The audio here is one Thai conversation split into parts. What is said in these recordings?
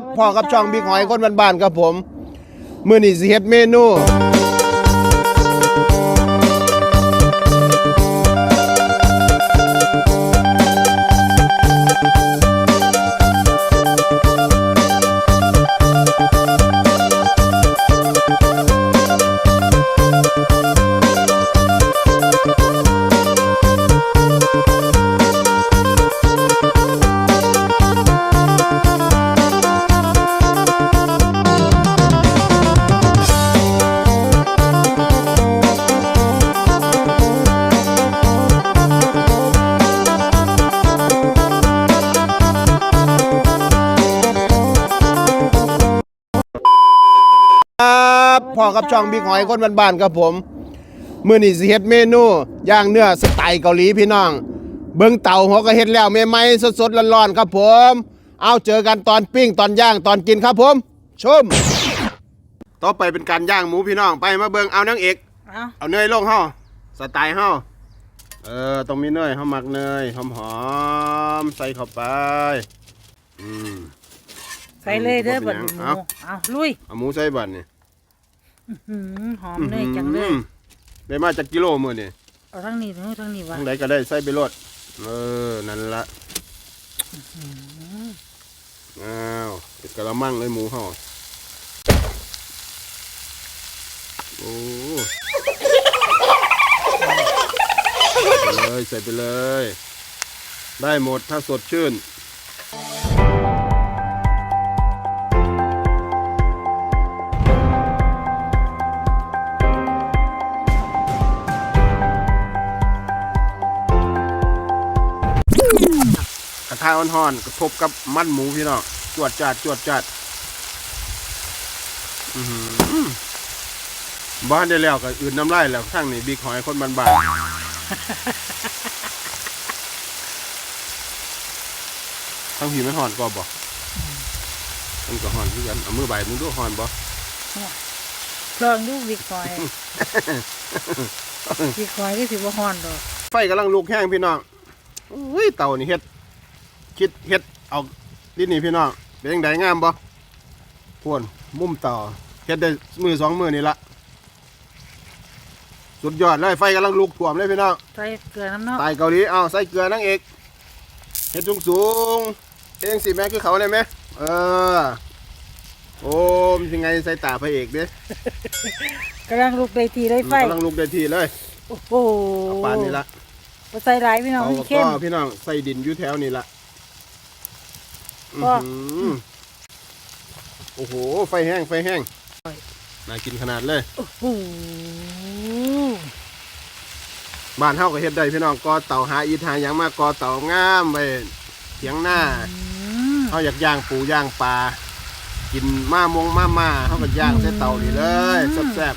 บพ่อกับช่องบิ๊กหอยคนบ้านๆครับผม มื้อนี้สิเฮ็ดเมนู ครับพ่อกับช่องบิ๊กหอยคนบ้านๆครับผมมื้อนี้สิเฮ็ดเมนูย่างเนื้อสไตล์เกาหลีพี่น้อง เบิ่งเต่าหัวก็เฮ็ดแล้วใหม่ๆสดๆร้อนๆครับผม เอาเจอกันตอนปิ้งตอนย่างตอนกินครับผม ชม ต่อไปเป็นการย่างหมูพี่น้องไปมาเบิ่งเอานางเอกเอาเอาเนยลงเฮาสไตล์เฮาเออต้องมีเนยเฮามักเนยหอมๆใส่เข้าไปอืม ใส่เลยเด้อเอาบัดหมูเอาเอาลุยเอาหมูใส่บัดนี่หืมหอมเนยจังเลยอืมได้มาจากกิโลมื้อนี่เอาทั้งนี้ทั้งนี้ทั้งนี้วะทางใดก็ได้ใส่ไปรดเออนั่นละอ้าวเป็นกะละมังเลยหมูเฮาโอ้ใส่ไปเลยใส่ไปเลย ได้หมดถ้าสดชื่น ทะอ่อนๆกระทบกับมันหมูพี่น้องจวดจัดจวดจัดอื้อหือบ้านได้แล้วก็อื่นน้ำลายแล้วข้างนี้บิ๊กหอยคนบ้านๆทั้งผีไม่ห่อนก็บอกมันก็ห่อนที่กันเอามือใบมึงดูห่อนบ่ลองดูวิกคอยวิกคอยก็ถือว่าฮ้อนดอกไฟกำลังลุกแห้งพี่น้องอุ้ยเตานี่เฮ็ด คิดเฮ็ดเอาดินนี่พี่น้องเป็นยังไงงามบ่พวนมุมเตาเฮ็ดได้มือสองมือนี่ละสุดยอดเลยไฟกำลังลุกท่วมเลยพี่น้องใส่เกลือน้ำเนาะตายเกาหลีเอาใส่เกลือนังเอกเฮ็ดสูงสูงๆเองสิแม่คือเขาเลยไหมเออโอ้มยังไงใส่ตาพระเอกเด้กำลังลุกได้ทีเลยไฟกำลังลุกได้ทีเลยโอ้โหปานนี้ละบ่ใส่หลายพี่น้องเขามันเข้มก็พี่น้องใส่ดินอยู่แถวนี้ละก็ อื้อหือโอ้โห ไฟแห้ง ไฟแห้ง น่ากินขนาดเลย โอ้โหบ้านเฮาก็เฮ็ดได้พี่น้องกอเต่าหาอีทาหยังมากอเต่างามไปเถียงหน้าอืมเฮาอยากย่างปูย่างปลากินมามงมาม่าเฮาก็ย่างใส่เตานี่เลยแซ่บ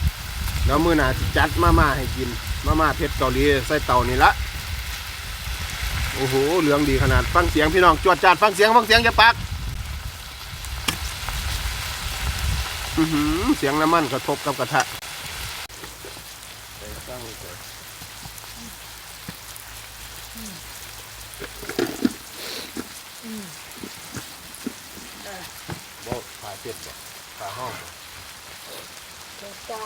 ๆแล้วมื้อหน้าสิจัดมาม่าให้กินมาม่าเผ็ดเกาหลีใส่เตานี่ละ โอ้โหเหลืองดีขนาดฟังเสียงพี่น้องจวดจาดฟังเสียงฟังเสียงอย่าปักเสียงน้ำมันกระทบกับกระทะใส่ตั้งก่อนบ่ขาเป็ดบ่ขาห้องบ่ จ้า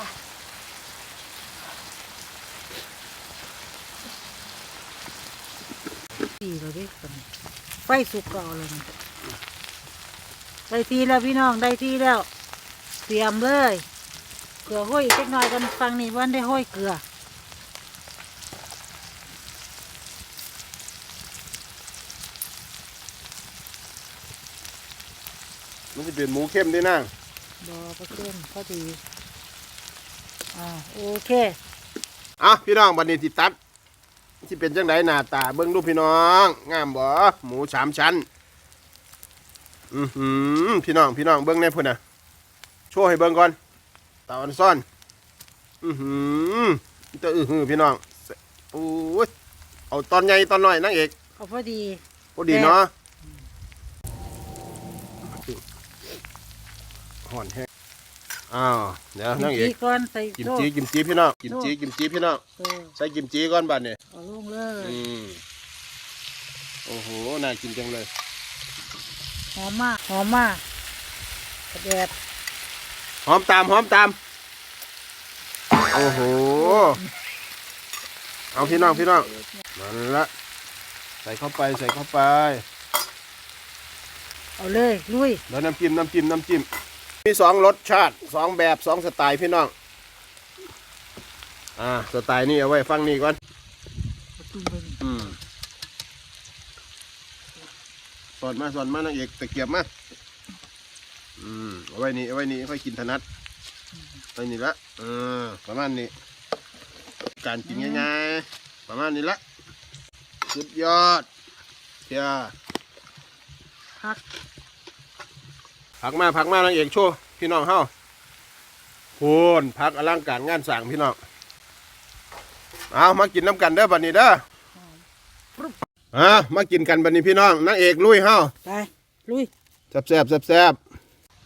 ตีเราดิคนไฟสุกก็เอาเลยได้ทีแล้วพี่น้องได้ทีแล้วเตรียมเลยเกลือห้อยอีกเล็กน้อยกันฟังนี่วันได้ห้อยเกลือมันจะเป็นหมูเข้มด้วยนะบอประเคนพอดีอ่าโอเคอะพี่น้องบัดนี้ติตัด ที่เป็นจังไดหน้าตาเบิ่งดูพี่น้องงามบ่หมูสามชั้น อือหือพี่น้องพี่น้องเบิ่งในพุ่นน่ะโชว์ให้เบิ่งก่อนตาอันซ่อน อือหือมันจะอือหือพี่น้องโอ้ยเอาตอนใหญ่ตอนน้อยนางเอกเอาพอดีพอดีเนาะห่อนแห้ง อ้าวเดี๋ยวนางเอกกิมจีก่อนใส่กิมโซ่จีกิมจีพี่น้องกิมจีกิมจีพี่น้องเออใส่กิมจีก่อนบัดนี้เอาลงเลยอืมโอ้โหน่ากินจังเลยหอมมากหอมมากกระแดดหอมตามหอมตามโอ้โหเอาพี่น้องพี่น้องนั่นละใส่เข้าไปใส่เข้าไป เอาเลยลุยแล้วน้ำจิ้มน้ำจิ้มน้ำจิ้ม มีสองรสชาติสองแบบสองสไตล์พี่น้อง อ่า สไตล์นี้เอาไว้ฟังนี่ก่อนอืมสอดมาสอดมานางเอกตะเกียบมาอืมเอาไว้นี่เอาไว้นี่ค่อยกินถนัดไว้นี่ละเออประมาณนี้ การกินง่ายๆประมาณนี้ละสุดยอดเชียพัก ผักมาผักมานางเอกโชว์พี่น้องเฮาพูนผักอลังการงานสั่งพี่น้องเอามากินน้ำกันเด้อบัดนี้เด้ออ่ามากินกันบัดนี้พี่น้องนางเอกลุยเฮาไปลุยแซ่บแซ่บแซ่บแซ่บ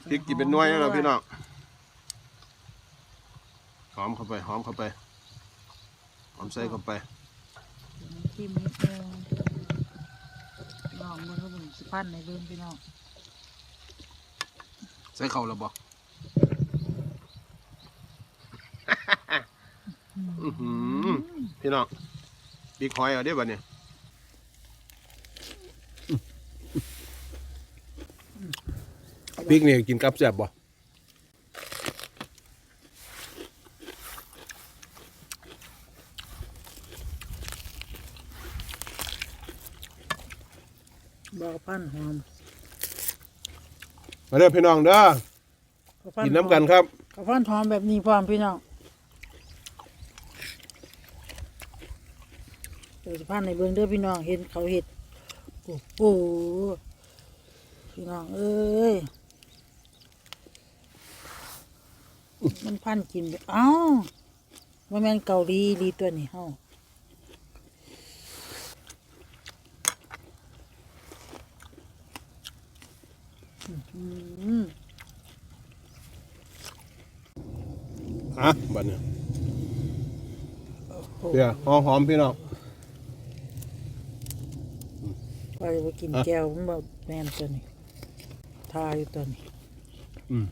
พริกกินเป็นหน้วยแล้วพี่น้องหอมเข้าไปหอมเข้าไปหอมใส่เข้าไปน้ำจิ้มนิดนึงพี่น้องมือก็มึงสิพันในเบิ่งพี่น้องใส่เข้าแล้วบ่อื้อหือพี่น้องปีกหอยเอาได้บ่เนี่ยพริกนี่กินกับแซ่บบ่บอกพันหอม มาเด้อพี่น้องเด้อบอกพักินน้ำกันครับกระพันหอมแบบนี้พร้อมพี่น้องเดี๋ยวสิพันในเบิ่งเด้อพี่น้องเห็นเขาเห็ดโอ้โหพี่น้องเอ้ยมันพันกินแบบเอ้าว่าแม่นเกาหลีดีตัวนี้เฮา อืม อะบัดเนี่ย เดี๋ยวหอมหอมพี่น้องว่าจะไปกินอะแก้วมันแบบแม่นตัวนี้ทาอยู่ตัวนี้อืม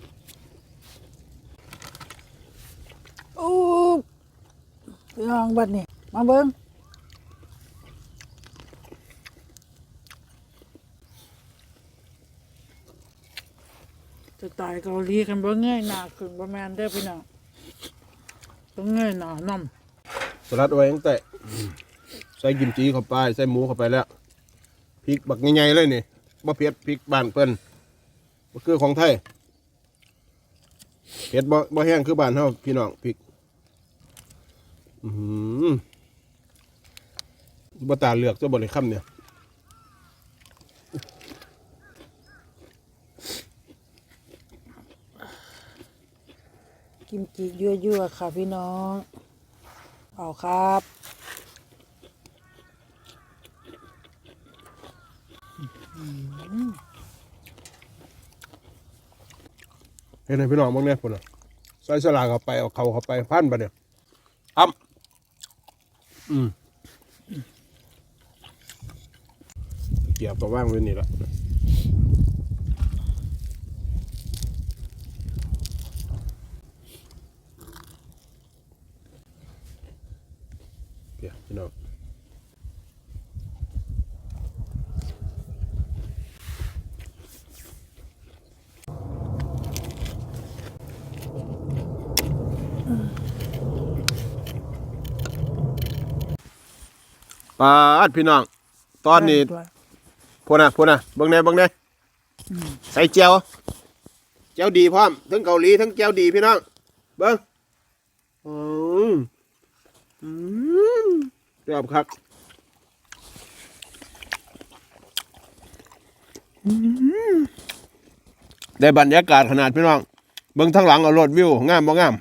โอ้พี่น้องบัดนี้มาเบิ้งจะตายเกาหลีกันบ่เงยหน้าขึ้นบ่แม่นเด้อพี่น้องต้องเงยหน้านํ สลัดไว้ตั้งแต่ใส่กิมจีเข้าไป ใส่หมูเข้าไปแล้วพริกบักใหญ่ๆเลยนี่บ่เผ็ดพริกบ้านเพิ่นบ่คือของไทยเผ็ดบ่บ่แห้งคือบ้านเฮาพี่น้องพริกอือหือบ่ตาเลือกจะบ่ได้คำเนี่ยกิมจิยั่วๆค่ะพี่น้อง เอาครับเห็นไหมพี่น้องบ้างเนี่ยพุ่นน่ะใส่สลากเข้าไปเอาเขาเข้าไปพันไปเนี่ยอ้ำอืมเกี่ยวกับว่างไว้นี่ละ เกี่ยวพี่น้องปาดพี่น้อง ตอนนี้พูดนะพูดนะเบิ่งแน่เบิ่งแน่ใส่เจียวเจียวดีพร้อมทั้งเกาหลีทั้งเจียวดีพี่น้อง เบิ่งอืมอืม เรียบครับอืมได้บรรยากาศขนาดพี่น้องเบิ่งทั้งหลังเอารถวิวงามบ่งาม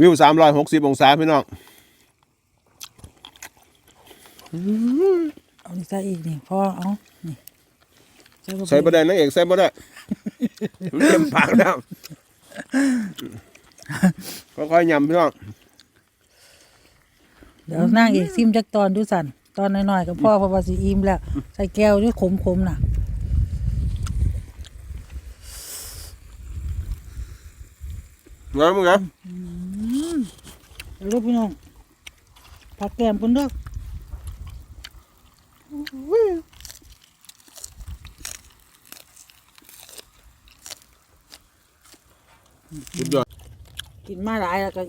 วิวสามร้อยหกสิบองศาพี่น้องเอานี่ใส่อีกนี่พ่อเอานี่เข้าไปใส่ประเด็นนางเอกใส่ประเด็นเต็มปากแล้วค่อยๆยำพี่น้อง เดี๋ยวนั่งอีกซิมจักตอนดูสันตอนน้อยๆกับพ่อเพราะว่าสิอิ่มแล้ว ใส่แก้วด้วยขมๆน่ะไงมึงไงเดี๋ยวเด้อพี่น้องผักแกมคนเด้อสุดยอดกินมาหลายแล้วก็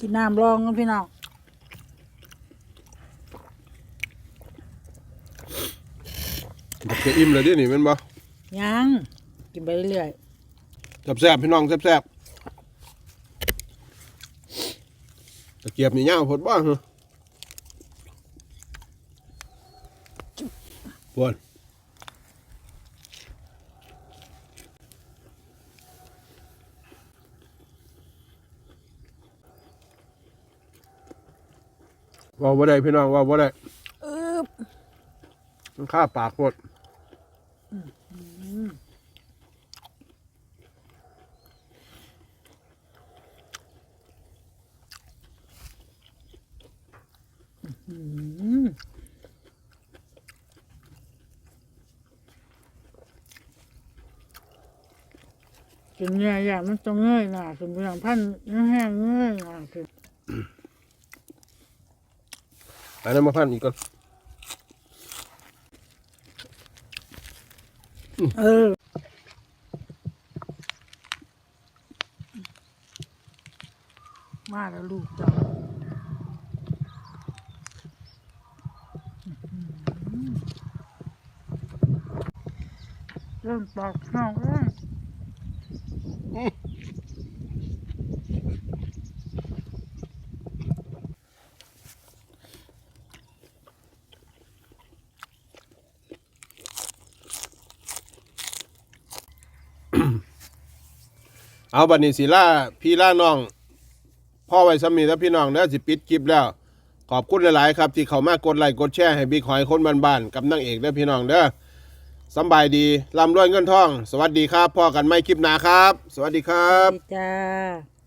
กินน้ำรองกันพี่น้อง จะอิ่มเลยดินี่แมันบ่ยังกินไปเรื่อยแซ่บๆพี่น้องแซ่บๆตะเกียบนี่ยาวพดบ้างเหรอปวนเว่าบ่ได้พี่น้องเว่าบ่ได้ๆอึบมันฆ่าปากหมดอืม กินเนี่ยอย่างมันต้องเงยหน่าถึงอย่างพันแห้งเงยหน่าถึงอันนั้นมาพันอีกก่อน เออมาแล้วลูกจ้าเริ่มปอกข้าวเอ้ย เอาบัดนี้สิล่าพี่ล่าน้อง พ่อไว้สมีแล้วพี่น้องเด้อสิปิดคลิปแล้ว ขอบคุณหลาย ๆ ครับ ที่เข้ามากดไลค์กดแชร์ให้บิ๊กหอยคนบ้านๆกับนางเอกเด้อพี่น้องเด้อสำบายดีร่ำรวยเงินทอง สวัสดีครับพ่อกันไม่คลิปหนาครับ สวัสดีครับ จ้า